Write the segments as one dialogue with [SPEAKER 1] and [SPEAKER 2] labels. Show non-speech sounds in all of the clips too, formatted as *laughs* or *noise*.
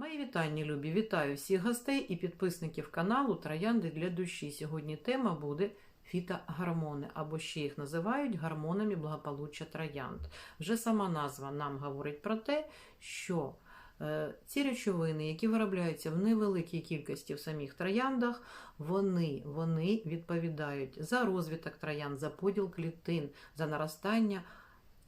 [SPEAKER 1] Мої вітання, любі! Вітаю всіх гостей і підписників каналу Троянди для душі. Сьогодні тема буде фітогормони, або ще їх називають гормонами благополуччя троянд. Вже сама назва нам говорить про те, що е, ці речовини, які виробляються в невеликій кількості в самих трояндах, вони, вони відповідають за розвиток троянд, за поділ клітин, за наростання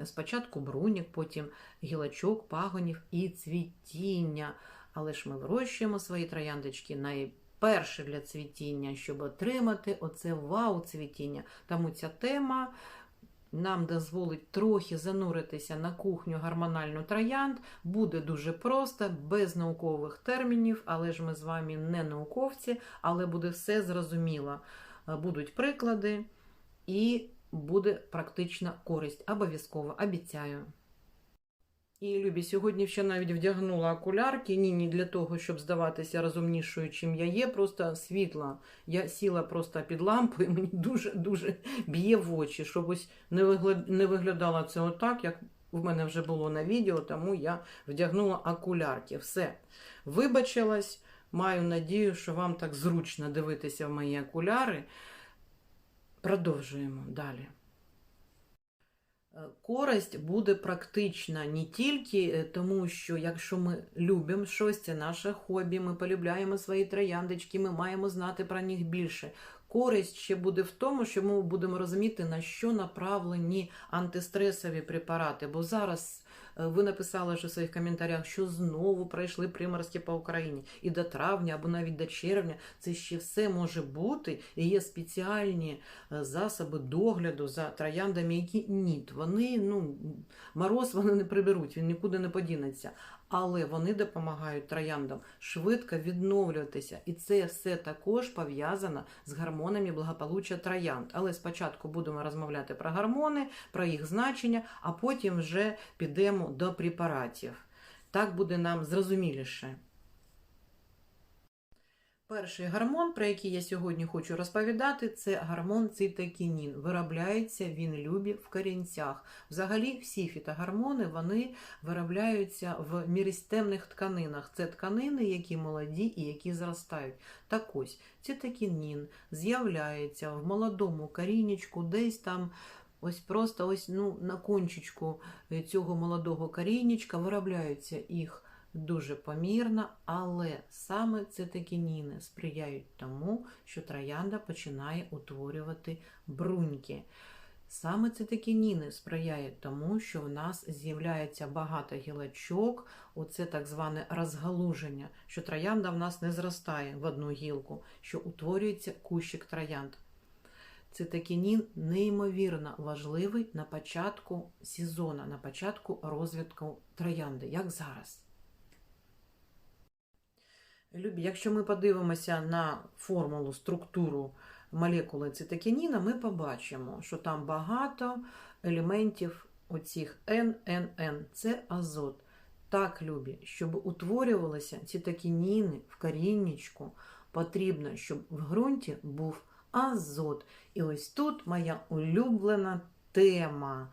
[SPEAKER 1] спочатку бруньок, потім гілочок, пагонів і цвітіння. Але ж ми вирощуємо свої трояндочки найперше для цвітіння, щоб отримати оце вау-цвітіння. Тому ця тема нам дозволить трохи зануритися на кухню гормональну троянд. Буде дуже просто, без наукових термінів, але ж ми з вами не науковці, але буде все зрозуміло. Будуть приклади і буде практична користь. Обов'язково обіцяю. І Любі, сьогодні ще навіть вдягнула окулярки. Ні, не для того, щоб здаватися розумнішою, чим я є. Просто світла. Я сіла просто під лампою, і мені дуже-дуже б'є в очі, щоб ось не виглядало це отак, як в мене вже було на відео, тому я вдягнула окулярки. Все. Вибачилась, маю надію, що вам так зручно дивитися в мої окуляри. Продовжуємо далі. Користь буде практична не тільки е, тому, що якщо ми любимо щось, це наше хобі, ми полюбляємо свої трояндочки, ми маємо знати про них більше. Користь ще буде в тому, що ми будемо розуміти, на що направлені антистресові препарати. Бо зараз е, ви написали вже в своїх коментарях, що знову пройшли приморозки по Україні. І до травня або навіть до червня це ще все може бути. І є спеціальні е, засоби догляду за трояндами, які ні, вони ну мороз вони не приберуть, він нікуди не подінеться але вони допомагають трояндам швидко відновлюватися. І це все також пов'язано з гормонами благополуччя троянд. Але спочатку будемо розмовляти про гормони, про їх значення, а потім вже підемо до препаратів. Так буде нам зрозуміліше. Перший гормон, про який я сьогодні хочу розповідати, це гормон цитокінін. Виробляється він любі в корінцях. Взагалі, всі фітогормони вони виробляються в міристемних тканинах. Це тканини, які молоді і які зростають. Так ось цитокінін з'являється в молодому корінечку, десь там. Ось просто ось ну, на кончичку цього молодого корінечка виробляються їх дуже помірно, але саме цитокініни сприяють тому, що троянда починає утворювати бруньки. Саме цитокініни сприяють тому, що в нас з'являється багато гілочок, оце так зване розгалуження, що троянда в нас не зростає в одну гілку, що утворюється кущик троянд. Цитокінін неймовірно важливий на початку сезону, на початку розвитку троянди, як зараз. Любі, якщо ми подивимося на формулу, структуру молекули цитокініна, ми побачимо, що там багато елементів оцих ННН, це азот. Так, любі, щоб утворювалися цитокініни в корінничку, потрібно, щоб в ґрунті був азот. І ось тут моя улюблена тема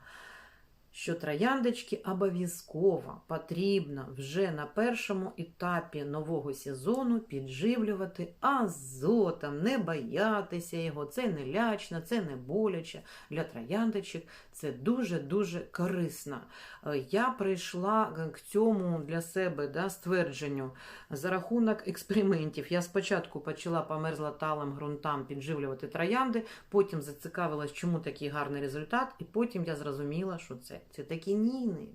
[SPEAKER 1] що трояндочки обов'язково потрібно вже на першому етапі нового сезону підживлювати азотом, не боятися його, це не лячно, це не боляче для трояндочок. Це дуже-дуже корисно. Е, я прийшла к цьому для себе да, ствердженню за рахунок експериментів. Я спочатку почала по мерзлоталим ґрунтам підживлювати троянди, потім зацікавилась, чому такий гарний результат, і потім я зрозуміла, що це це такі ніни.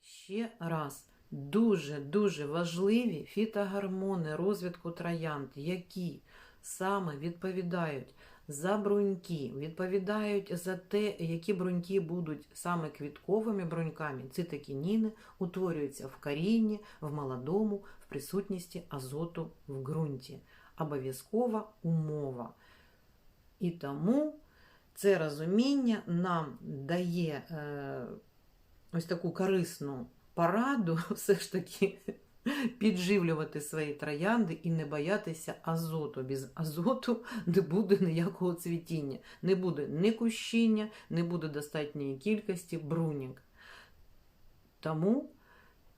[SPEAKER 1] Ще раз, дуже-дуже важливі фітогормони розвитку троянд, які саме відповідають за бруньки, відповідають за те, які бруньки будуть саме квітковими бруньками. Цитокініни утворюються в корінні, в молодому, в присутності азоту в ґрунті. Обов'язкова умова. І тому це розуміння нам дає е, ось таку корисну пораду, *laughs* все ж таки підживлювати свої троянди і не боятися азоту. Без азоту не буде ніякого цвітіння, не буде ні кущіння, не буде достатньої кількості брунік. Тому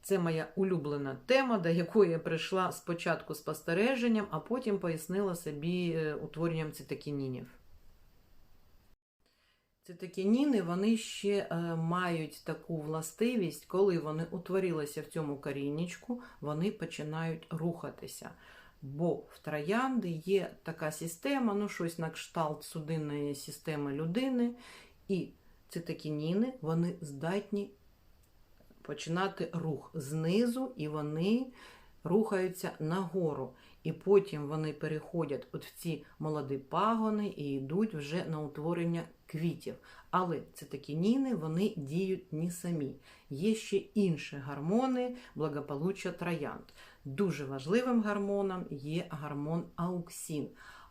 [SPEAKER 1] Це моя улюблена тема, до якої я прийшла спочатку спостереженням, а потім пояснила собі е, утворенням цитокінінів. Цитокініни вони ще е, мають таку властивість, коли вони утворилися в цьому коріннячку, вони починають рухатися. Бо в троянди є така система, ну щось на кшталт судинної системи людини, і цитокініни вони здатні починати рух знизу, і вони рухаються нагору. І потім вони переходять от в ці молоді пагони і йдуть вже на утворення квітів. Але цитокініни вони діють не самі. Є ще інші гормони благополуччя троянд. Дуже важливим гормоном є гормон ауксин.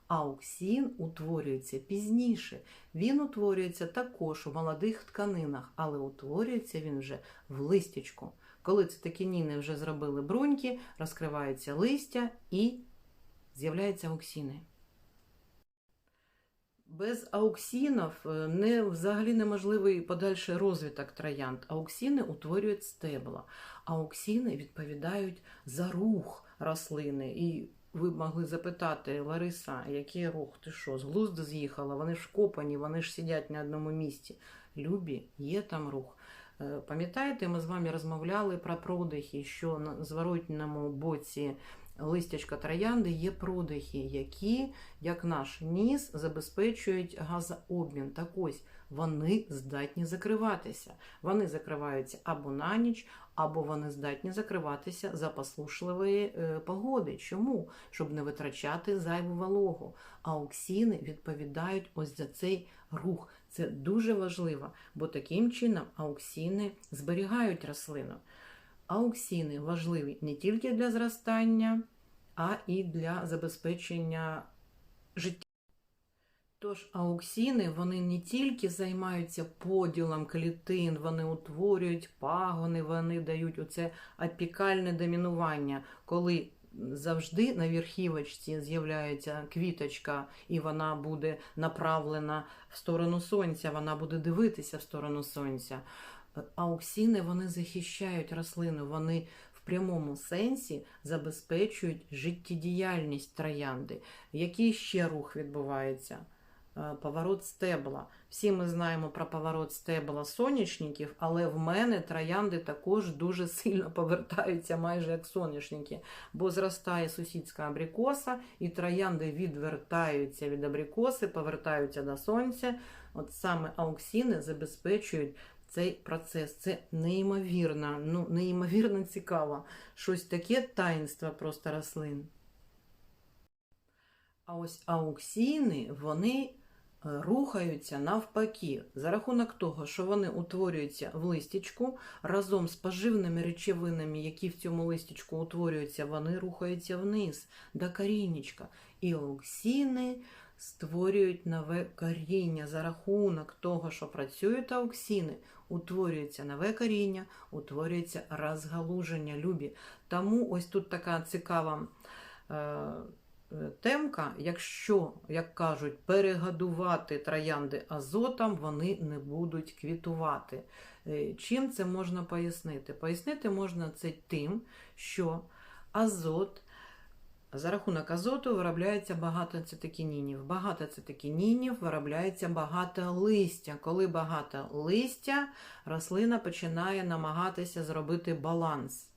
[SPEAKER 1] Ауксин утворюється пізніше. Він утворюється також у молодих тканинах, але утворюється він вже в листячку. Коли цитокініни вже зробили бруньки, розкривається листя і з'являються ауксини. Без ауксинів е, не, взагалі неможливий подальший розвиток троянд. Ауксини утворюють стебла. Ауксини відповідають за рух рослини. І ви б могли запитати, Лариса, який рух? Ти що, з глузду з'їхала? Вони ж копані, вони ж сидять на одному місці. Любі, є там рух. Е, Пам'ятаєте, ми з вами розмовляли про продихи, що на зворотньому боці листячка троянди є продихи, які, як наш ніс, забезпечують газообмін. Так ось вони здатні закриватися. Вони закриваються або на ніч, або вони здатні закриватися за послушливої е, погоди. Чому? Щоб не витрачати зайву вологу. Ауксіни відповідають ось за цей рух. Це дуже важливо, бо таким чином ауксіни зберігають рослину. Ауксіни важливі не тільки для зростання, а і для забезпечення життя. Тож ауксіни вони не тільки займаються поділом клітин, вони утворюють пагони, вони дають оце апікальне домінування, коли завжди на верхівочці з'являється квіточка, і вона буде направлена в сторону сонця, вона буде дивитися в сторону сонця. Ауксіни вони захищають рослину, вони в прямому сенсі забезпечують життєдіяльність троянди. Який ще рух відбувається? Е, Поворот стебла. Всі ми знаємо про поворот стебла сонячників, але в мене троянди також дуже сильно повертаються, майже як соняшники, бо зростає сусідська абрикоса, і троянди відвертаються від абрикоси, повертаються до сонця. От саме ауксіни забезпечують цей процес. Це неймовірно, ну, неймовірно цікаво. Щось таке таїнство просто рослин. А ось ауксіни, вони рухаються навпаки, за рахунок того, що вони утворюються в листячку, разом з поживними речовинами, які в цьому листячку утворюються, вони рухаються вниз до коріннячка. І ауксіни створюють нове коріння за рахунок того, що працюють ауксіни, утворюється нове коріння, утворюється розгалуження любі. Тому ось тут така цікава. Е, темка, якщо, як кажуть, перегодувати троянди азотом, вони не будуть квітувати. Е, чим це можна пояснити? Пояснити можна це тим, що азот. За рахунок азоту виробляється багато цитокінінів. Багато цитокінінів виробляється багато листя. Коли багато листя, рослина починає намагатися зробити баланс.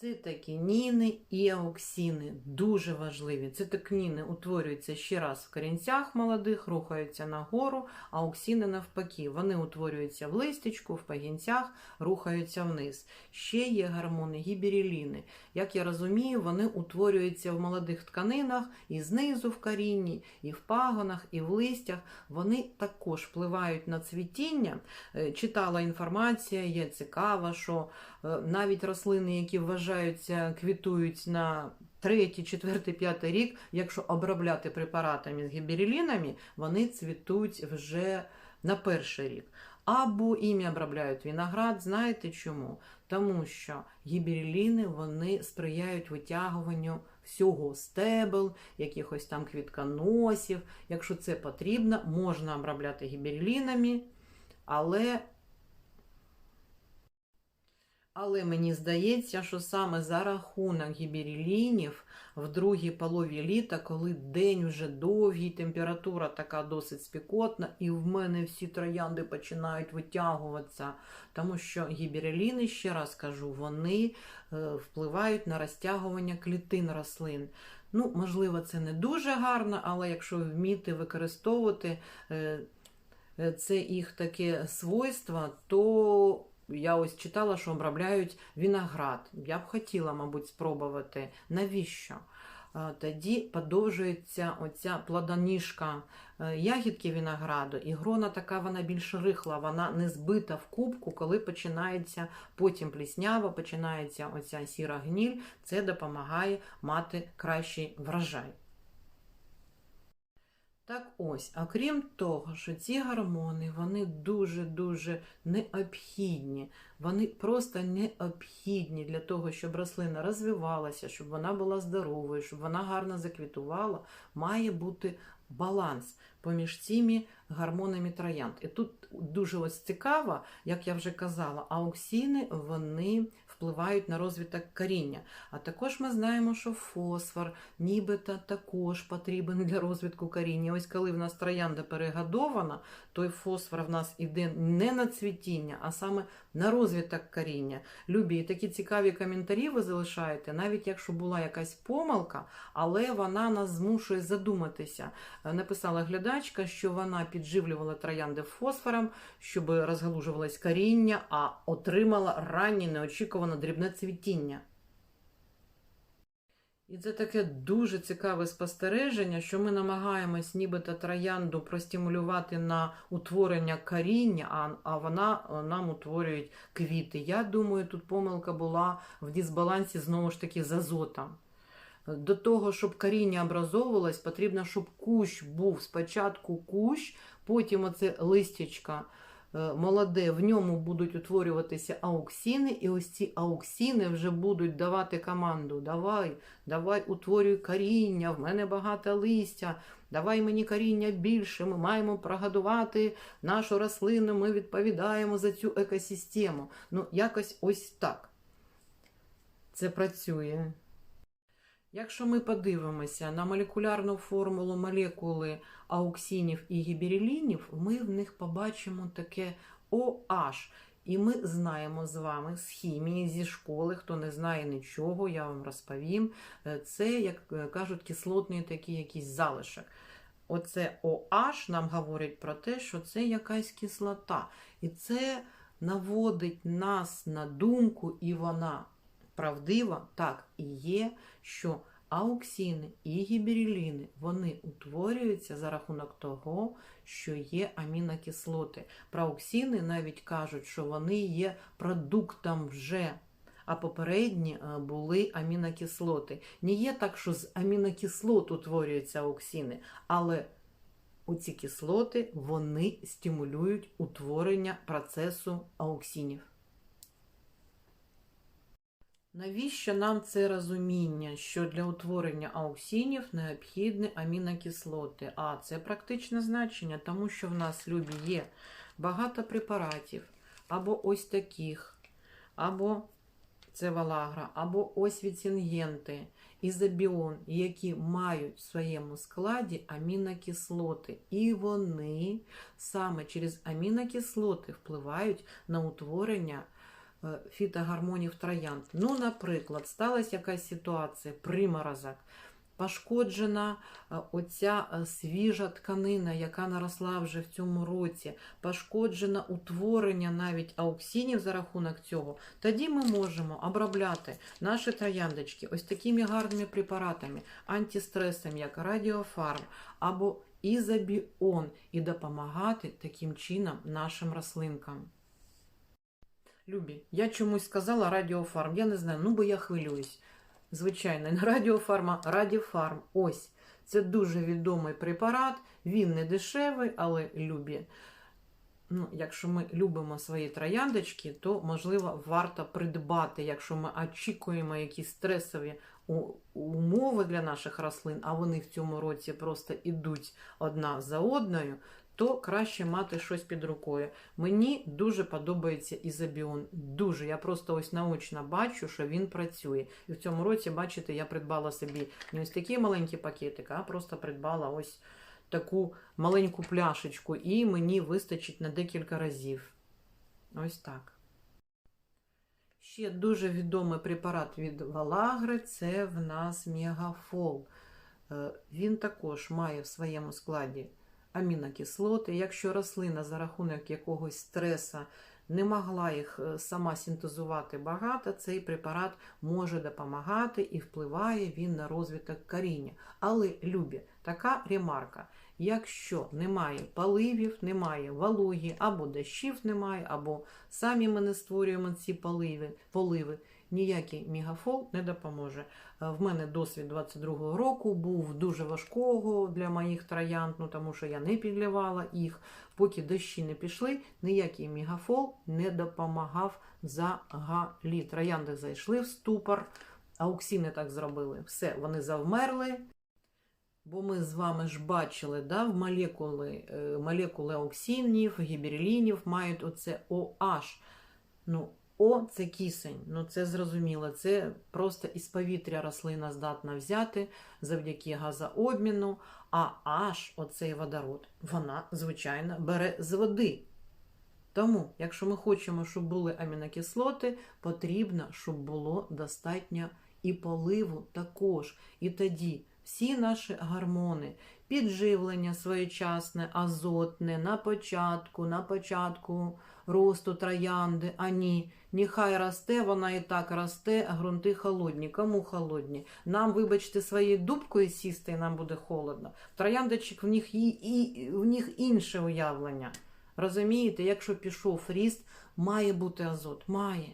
[SPEAKER 1] Цитокініни і ауксіни дуже важливі. Цитокініни утворюються ще раз в корінцях молодих, рухаються нагору, а ауксіни навпаки. Вони утворюються в листечку, в пагінцях, рухаються вниз. Ще є гормони гібереліни. Як я розумію, вони утворюються в молодих тканинах і знизу в корінні, і в пагонах, і в листях. Вони також впливають на цвітіння. Е, читала інформація, є цікаво, що е, навіть рослини, які вважаються, квітують на третій, четвертий, п'ятий рік, якщо обробляти препаратами з гіберелінами, вони цвітуть вже на перший рік. Або ім'я обробляють виноград, знаєте чому? Тому що гібереліни вони сприяють витягуванню всього стебел, якихось там квітконосів. Якщо це потрібно, можна обробляти гіберелінами, але Але мені здається, що саме за рахунок гіберелінів в другій полові літа, коли день вже довгий, температура така досить спекотна, і в мене всі троянди починають витягуватися, тому що гібереліни, ще раз кажу, вони е, впливають на розтягування клітин рослин. Ну, можливо, це не дуже гарно, але якщо вміти використовувати е, е, це їх таке свойство, то я ось читала, що обробляють виноград. Я б хотіла, мабуть, спробувати. Навіщо? Е, Тоді подовжується оця плодоніжка е, ягідки винограду, і грона така вона більш рихла, вона не збита в кубку, коли починається потім пліснява, починається оця сіра гніль, це допомагає мати кращий врожай. Так ось, а крім того, що ці гормони вони дуже-дуже необхідні. Вони просто необхідні для того, щоб рослина розвивалася, щоб вона була здоровою, щоб вона гарно заквітувала, має бути баланс поміж цими гормонами троянд. І тут дуже ось цікаво, як я вже казала, ауксіни вони впливають на розвиток коріння. А також ми знаємо, що фосфор нібито також потрібен для розвитку коріння. Ось коли в нас троянда перегодована, той фосфор в нас іде не на цвітіння, а саме на розвиток коріння. Любі, такі цікаві коментарі ви залишаєте, навіть якщо була якась помилка, але вона нас змушує задуматися. Е, Написала глядачка, що вона підживлювала троянди фосфором, щоб розгалужувалось коріння, а отримала раннє неочікуване дрібне цвітіння. І це таке дуже цікаве спостереження, що ми намагаємось нібито троянду простимулювати на утворення коріння, а, а вона е, нам утворює квіти. Я думаю, тут помилка була в дисбалансі знову ж таки з азотом. До того, щоб коріння образовувалось, потрібно, щоб кущ був спочатку кущ, потім оце листячка молоде, в ньому будуть утворюватися ауксіни, і ось ці ауксіни вже будуть давати команду: давай, давай, утворюй коріння, в мене багато листя, давай мені коріння більше, ми маємо прогодувати нашу рослину, ми відповідаємо за цю екосистему. Ну, якось ось так. Це працює. Якщо ми подивимося на молекулярну формулу молекули ауксинів і гіберелінів, ми в них побачимо таке OH. І ми знаємо з вами з хімії, зі школи, хто не знає нічого, я вам розповім. Е, Це, як е, кажуть, кислотний такий якийсь залишок. Оце OH нам говорить про те, що це якась кислота. І це наводить нас на думку, і вона правдива, так і є, що ауксіни і гібереліни вони утворюються за рахунок того, що є амінокислоти. Про ауксіни навіть кажуть, що вони є продуктом вже. А попередні е, були амінокислоти. Не є так, що з амінокислот утворюються ауксіни, але оці кислоти вони стимулюють утворення процесу ауксінів. Навіщо нам це розуміння, що для утворення ауксінів необхідні амінокислоти? А це практичне значення, тому що в нас любі є багато препаратів, або ось таких, або це валагра, або ось від ізобіон, які мають в своєму складі амінокислоти. І вони саме через амінокислоти впливають на утворення е, фітогормонів троянд. Ну, наприклад, сталася якась ситуація, приморозок, пошкоджена е, оця е, свіжа тканина, яка наросла вже в цьому році, пошкоджено утворення навіть ауксінів за рахунок цього, тоді ми можемо обробляти наші трояндочки ось такими гарними препаратами, антистресом, як радіофарм або ізобіон, і допомагати таким чином нашим рослинкам. Любі, я чомусь сказала радіофарм. Я не знаю, ну бо я хвилююсь. Звичайно, *laughs* не радіофарма, радіофарм. Ось. Це дуже відомий препарат. Він не дешевий, але любі. Ну, якщо ми любимо свої трояндочки, то можливо варто придбати, якщо ми очікуємо якісь стресові умови для наших рослин, а вони в цьому році просто ідуть одна за одною, то краще мати щось під рукою. Мені дуже подобається Ізобіон. Дуже. Я просто ось наочно бачу, що він працює. І в цьому році, бачите, я придбала собі не ось такі маленькі пакетики, а просто придбала ось таку маленьку пляшечку, і мені вистачить на декілька разів. Ось так. Ще дуже відомий препарат від Валагри це в нас Мегафол. Е, Він також має в своєму складі амінокислоти. Якщо рослина за рахунок якогось стреса не могла їх е, сама синтезувати багато, цей препарат може допомагати і впливає він на розвиток коріння. Але, любі, така ремарка. Якщо немає поливів, немає вологі, або дощів немає, або самі ми не створюємо ці поливи, поливи ніякий мегафол не допоможе. Е, В мене досвід 22-го року був дуже важкого для моїх троянд, ну тому що я не підливала їх. Поки дощі не пішли, ніякий мегафол не допомагав взагалі. Троянди зайшли в ступор, ауксіни так зробили. Все, вони завмерли. Бо ми з вами ж бачили, да, в молекули, е, молекули ауксинів, гіберлінів мають оце OH. Ну, О це кисень, ну це зрозуміло. Це просто із повітря рослина здатна взяти завдяки газообміну, а H, оцей водород, вона, звичайно, бере з води. Тому, якщо ми хочемо, щоб були амінокислоти, потрібно, щоб було достатньо і поливу також. І тоді всі наші гормони, підживлення своєчасне, азотне на початку, на початку росту троянди, а ні, нехай росте, вона і так росте, а грунти холодні. Кому холодні? Нам, вибачте, своєю дубкою сісти, і нам буде холодно. Трояндочок в них, і, і, в них інше уявлення. Розумієте, якщо пішов ріст, має бути азот, має.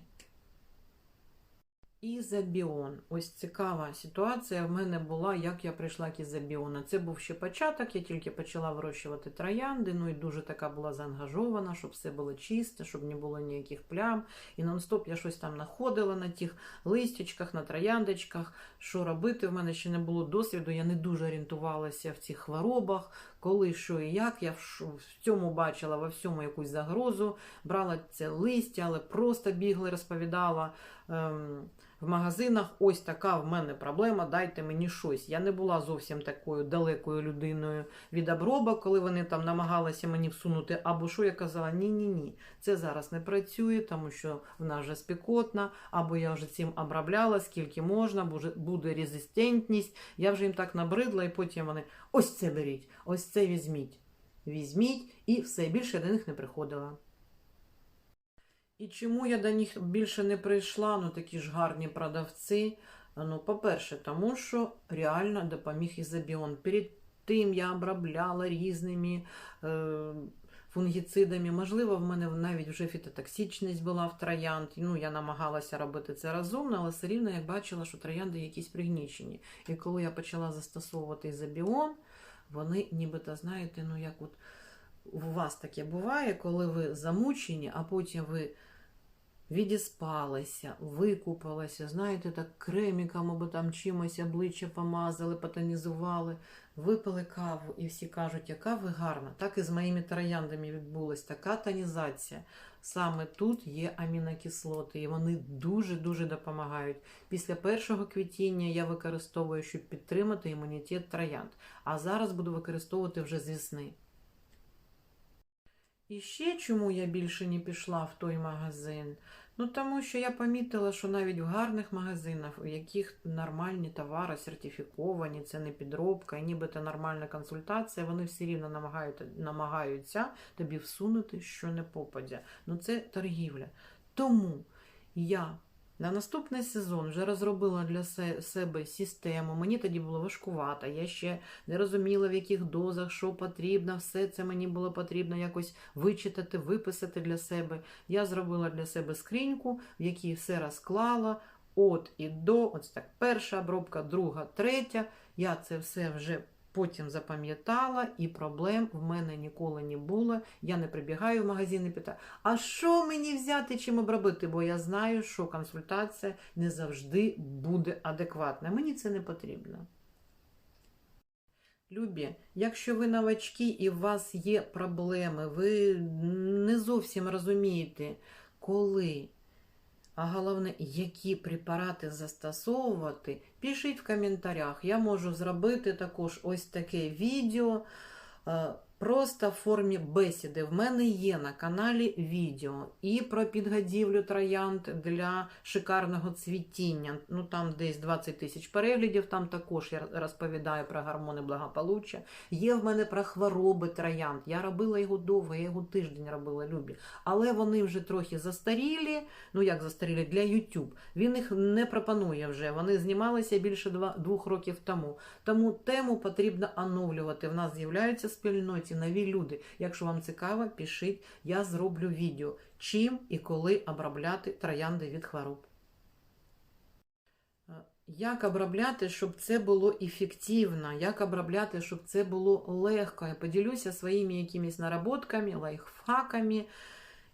[SPEAKER 1] Ізобіон. Ось цікава ситуація в мене була, як я прийшла к ізобіону. Це був ще початок, я тільки почала вирощувати троянди, ну і дуже така була заангажована, щоб все було чисте, щоб не було ніяких плям. І нон-стоп я щось там знаходила на тих листячках, на трояндочках. Що робити? В мене ще не було досвіду, я не дуже орієнтувалася в цих хворобах, коли, що і як. Я в цьому бачила во всьому якусь загрозу, брала це листя, але просто бігла розповідала. Ем, в магазинах ось така в мене проблема, дайте мені щось. Я не була зовсім такою далекою людиною від обробок, коли вони там намагалися мені всунути, або що я казала, ні-ні ні, це зараз не працює, тому що в нас вже спекотна, або я вже цим обробляла, скільки можна, буде резистентність. Я вже їм так набридла, і потім вони ось це беріть, ось це візьміть. Візьміть, і все, більше до них не приходила. І чому я до них більше не прийшла, ну такі ж гарні продавці. Ну, по-перше, тому що реально допоміг ізобіон. Перед тим я обробляла різними е, фунгіцидами. Можливо, в мене навіть вже фітотоксичність була в троянд. Ну, я намагалася робити це розумно, але все рівно я бачила, що троянди якісь пригнічені. І коли я почала застосовувати ізобіон, вони нібито, знаєте, ну як от у вас таке буває, коли ви замучені, а потім ви відіспалися, викупалися, знаєте, так креміком або там чимось обличчя помазали, потонізували, випили каву, і всі кажуть, яка ви гарна. Так і з моїми трояндами відбулась така тонізація. Саме тут є амінокислоти, і вони дуже-дуже допомагають. Після першого квітіння я використовую, щоб підтримати імунітет троянд. А зараз буду використовувати вже з весни. І ще чому я більше не пішла в той магазин? Ну тому що я помітила, що навіть в гарних магазинах, у яких нормальні товари сертифіковані, це не підробка, і нібито нормальна консультація, вони все рівно намагаються, намагаються тобі всунути, що не попадя. Ну це торгівля. Тому я на наступний сезон вже розробила для себе систему. Мені тоді було важкувато. Я ще не розуміла, в яких дозах, що потрібно. Все це мені було потрібно якось вичитати, виписати для себе. Я зробила для себе скриньку, в якій все розклала. От і до, ось так, перша обробка, друга, третя. Я це все вже потім запам'ятала, і проблем в мене ніколи не було. Я не прибігаю в магазин і питаю, а що мені взяти, чим обробити? Бо я знаю, що консультація не завжди буде адекватна. Мені це не потрібно. Любі, якщо ви новачки і у вас є проблеми, ви не зовсім розумієте, коли, а головне, які препарати застосовувати, пишіть в коментарях. Я можу зробити також ось таке відео. Просто в формі бесіди. В мене є на каналі відео і про підгодівлю троянд для шикарного цвітіння. Ну там десь 20 тисяч переглядів. Там також я розповідаю про гормони благополуччя. Є в мене про хвороби троянд. Я робила його довго, я його тиждень робила любі. Але вони вже трохи застарілі. Ну як застарілі для YouTube. Він їх не пропонує вже. Вони знімалися більше двох років тому. Тому тему потрібно оновлювати. В нас з'являються в спільноті нові люди. Якщо вам цікаво, пишіть, я зроблю відео, чим і коли обробляти троянди від хвороб. Е, Як обробляти, щоб це було ефективно, як обробляти, щоб це було легко. Я поділюся своїми якимись наработками, лайфхаками.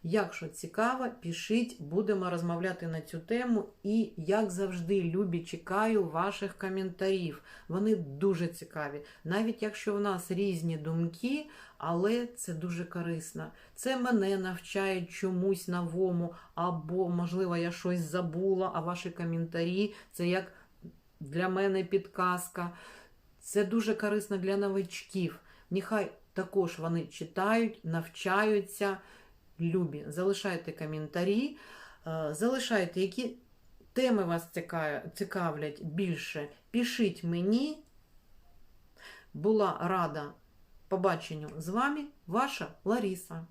[SPEAKER 1] Якщо цікаво, пишіть, будемо розмовляти на цю тему. І, як завжди, любі, чекаю ваших коментарів. Вони дуже цікаві. Навіть якщо в нас різні думки, але це дуже корисно. Це мене навчає чомусь новому, або, можливо, я щось забула, а ваші коментарі це як для мене підказка. Це дуже корисно для новичків. Нехай також вони читають, навчаються. Любі, залишайте коментарі, е, залишайте, які теми вас цікавлять- цікавлять більше. Пишіть мені. Була рада побаченню з вами, ваша Лариса.